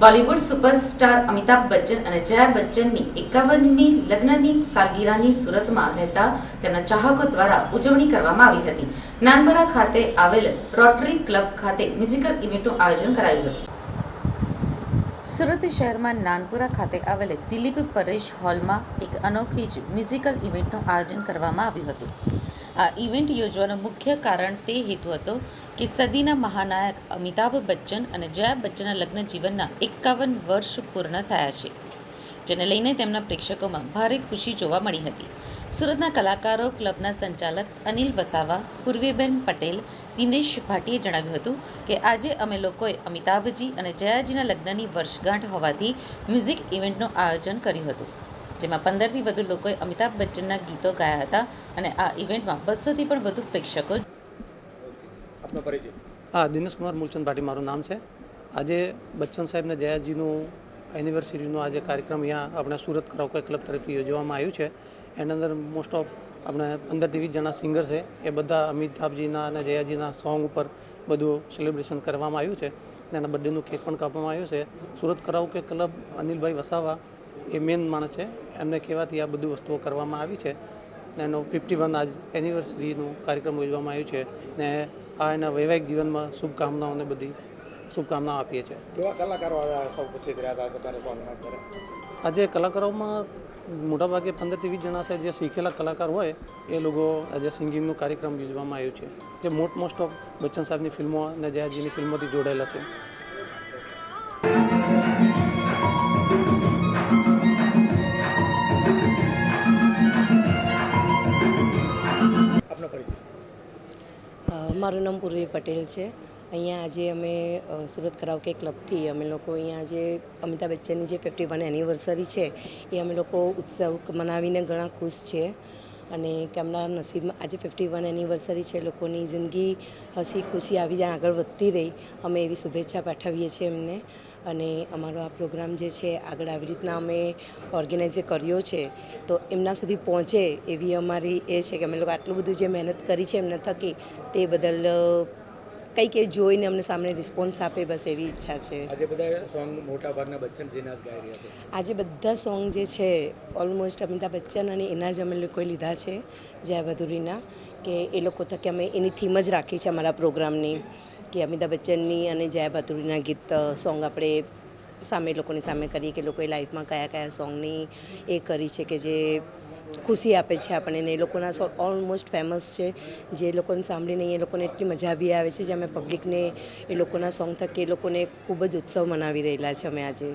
Bollywood superstar Amitabh Bachchan અને જયા બચ્ચનની એકાવનમી લગ્નની સાલગીરાની સુરતમાં રહેતા તેમના ચાહકો દ્વારા ઉજવણી કરવામાં આવી હતી. નાનપરા ખાતે આવેલ રોટરી ક્લબ ખાતે મ્યુઝિકલ ઇવેન્ટનું આયોજન કરાયું હતું. સુરત શહેરમાં નાનપુરા ખાતે આવેલ દિલીપ પરેશ હોલમાં એક અનોખી જ મ્યુઝિકલ ઇવેન્ટનું આયોજન કરવામાં આવ્યું હતું. આ ઇવેન્ટ યોજવાનું મુખ્ય કારણ તે હેતુ હતો કે સદીના મહાનાયક અમિતાભ બચ્ચન અને જયા બચ્ચનના લગ્ન જીવનના એકાવન વર્ષ પૂર્ણ થયા છે, જેને લઈને તેમના પ્રેક્ષકોમાં ભારે ખુશી જોવા મળી હતી. સુરતના કલાકારો, ક્લબના સંચાલક અનિલ વસાવા, પૂર્વીબેન પટેલ, દિનેશ ભાટીએ જણાવ્યું હતું કે આજે અમે લોકોએ અમિતાભજી અને જયાજીના લગ્નની વર્ષગાંઠ હોવાથી મ્યુઝિક ઇવેન્ટનું આયોજન કર્યું હતું, જેમાં પંદરથી વધુ લોકોએ અમિતાભ બચ્ચનના ગીતો ગાયા હતા અને આ ઇવેન્ટમાં બસોથી પણ વધુ પ્રેક્ષકો આપનો પરિચય. હા દિનેશ કુમાર મૂલચંદ ભાટી મારું નામ છે. આજે બચ્ચન સાહેબને જયાજીનું એનિવર્સરીનો આજે કાર્યક્રમ અહીંયા આપણે સુરત કરાઓકે ક્લબ તરફથી યોજવામાં આવ્યું છે. એની અંદર મોસ્ટ ઓફ આપણે પંદરથી વીસ જણા સિંગર છે. એ બધા અમિતાભજીના અને જયાજીના સોંગ ઉપર બધું સેલિબ્રેશન કરવામાં આવ્યું છે. એના બર્થડેનું કેક પણ કાપવામાં આવ્યું છે. સુરત કરાવકે ક્લબ અનિલભાઈ વસાવા એ મેન માણસ છે. એમને કહેવાથી આ બધું વસ્તુઓ કરવામાં આવી છે. ને એનો ફિફ્ટી વન આજ એનિવર્સરીનું કાર્યક્રમ યોજવામાં આવ્યું છે ને આ એના વૈવાહિક જીવનમાં શુભકામનાઓને બધી શુભકામનાઓ આપીએ છીએ. કેવા કલાકારો સૌ ઉપસ્થિત રહ્યા હતા તમારા આજે કલાકારોમાં મોટાભાગે પંદરથી વીસ જણા છે જે શીખેલા કલાકાર હોય એ લોકો આજે સિંગિંગનું કાર્યક્રમ યોજવામાં આવ્યું છે. જે મોટ મોસ્ટ ઓફ બચ્ચન સાહેબની ફિલ્મો અને જયાજીની ફિલ્મોથી જોડાયેલા છે. મારું નામ પૂર્વી પટેલ છે. અહીંયા આજે અમે સુરત કરાવકે ક્લબથી અમે લોકો અહીંયા જે અમિતાભ બચ્ચનની જે ફિફ્ટી વન એનિવર્સરી છે, એ અમે લોકો ઉત્સવ મનાવીને ઘણા ખુશ છીએ અને કેમના નસીબમાં આજે ફિફ્ટી વન એનિવર્સરી છે, લોકોની જિંદગી હસી ખુશી આવી આગળ વધતી રહી, અમે એવી શુભેચ્છા પાઠવીએ છીએ એમને. અને અમારો આ પ્રોગ્રામ જે છે આગળ આવી રીતના અમે ઓર્ગેનાઇઝ કર્યો છે તો એમના સુધી પહોંચે એવી અમારી એ છે કે અમે લોકો આટલું બધું જે મહેનત કરી છે એમના થકી તે બદલ કંઈ કંઈક એ જોઈને અમને સામે રિસ્પોન્સ આપે બસ એવી ઈચ્છા છે. આજે બધા સોંગ મોટા ભાગના બચ્ચનજીના જ ગાઈ રહ્યા છે. આજે બધા સોંગ જે છે ઓલમોસ્ટ અમિતાભ બચ્ચન અને એના જ અમે લોકોએ લીધા છે જયા બહાદુરીના કે એ લોકો થકી અમે એની થીમ જ રાખી છે અમારા પ્રોગ્રામની. કે અમિતાભ બચ્ચનની અને જયા ભાતુરીના ગીત સોંગ આપણે સામે લોકોની સામે કરીએ કે લોકોએ લાઈફમાં કયા કયા સોંગની એ કરી છે કે જે ખુશી આપે છે આપણને એ લોકોના સોંગ ઓલમોસ્ટ ફેમસ છે. જે લોકોને સાંભળીને એ લોકોને એટલી મજા બી આવે છે, જે અમે પબ્લિકને એ લોકોના સોંગ થકી એ લોકોને ખૂબ જ ઉત્સવ મનાવી રહેલા છે અમે આજે.